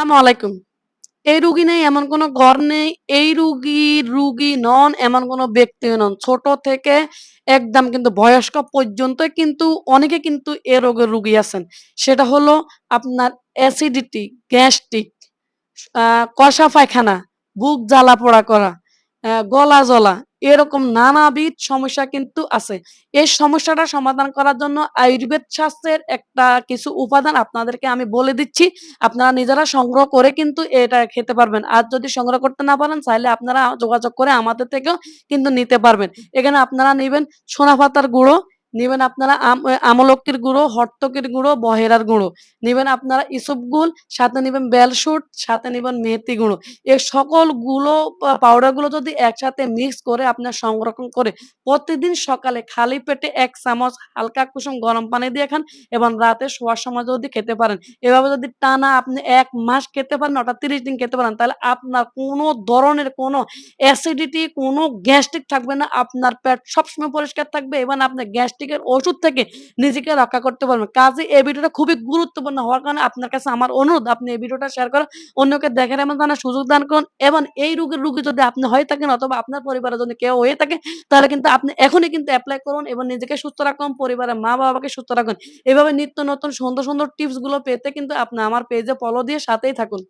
আসসালামু আলাইকুম। এই রুগী নেই এমন কোনো ঘর নেই। এই রুগী, রুগী নন এমন কোনো ব্যক্তিও নন। ছোট থেকে একদম কিন্তু বয়স্ক পর্যন্ত কিন্তু অনেকে কিন্তু এ রোগের রুগী আছেন। সেটা হলো আপনার অ্যাসিডিটি, গ্যাস্ট্রিক, কষা পায়খানা, বুক জ্বালা-পোড়া করা, অ্যা গলা জ্বলা এরকম নানাবিধ সমস্যা কিন্তু আছে। এই সমস্যাটা সমাধান করার জন্য আয়ুর্বেদ শাস্ত্রের একটা কিছু উপাদান আপনাদেরকে আমি বলে দিচ্ছি। আপনারা নিজেরা সংগ্রহ করে কিন্তু এটা খেতে পারবেন। আর যদি সংগ্রহ করতে না পারেন চাইলে আপনারা যোগাযোগ করে আমাদের থেকেও কিন্তু নিতে পারবেন। এখানে আপনারা নেবেন সোনা পাতার গুঁড়ো, নিবেন আপনারা আম এ গুঁড়ো, হরতকির গুঁড়ো, বহেরার গুঁড়ো। নিবেন আপনারা ইসবগুল, সাথে নিবেন বেলসুট, সাথে নিবেন মেথি গুঁড়ো। এই সকলগুলো পাউডারগুলো যদি একসাথে মিক্স করে আপনার সংরক্ষণ করে প্রতিদিন সকালে খালি পেটে এক চামচ হালকা কুসুম গরম পানি দিয়ে খান এবং রাতে শোয়ার সময় যদি খেতে পারেন। এভাবে যদি টানা আপনি এক মাস খেতে পারেন অর্থাৎ ৩০ দিন খেতে পারেন তাহলে আপনার কোনো ধরনের কোনো অ্যাসিডিটি, কোনো গ্যাস্ট্রিক থাকবে না। আপনার পেট সবসময় পরিষ্কার থাকবে এবং আপনি গ্যাস্ট্রিকের ওষুধ থেকে নিজেকে রক্ষা করতে পারবেন। কাজেই এই ভিডিওটা খুবই গুরুত্বপূর্ণ হওয়ার কারণে আপনার কাছে আমার অনুরোধ আপনি এই ভিডিওটা শেয়ার করে অন্যকে দেখার এমন ধরনের সুযোগ দান করুন এবং এই রোগের রুগী যদি আপনি হয়ে থাকেন অথবা আপনার পরিবারের যদি কেউ হয়ে থাকে তাহলে কিন্তু আপনি এখনই কিন্তু অ্যাপ্লাই করুন এবং নিজেকে সুস্থ রাখুন, পরিবারের মা-বাবাকে সুস্থ রাখুন। এভাবে নিত্য নতুন সুন্দর, সুন্দর টিপসগুলো পেতে কিন্তু আপনি আমার পেজে ফলো দিয়ে সাথেই থাকুন।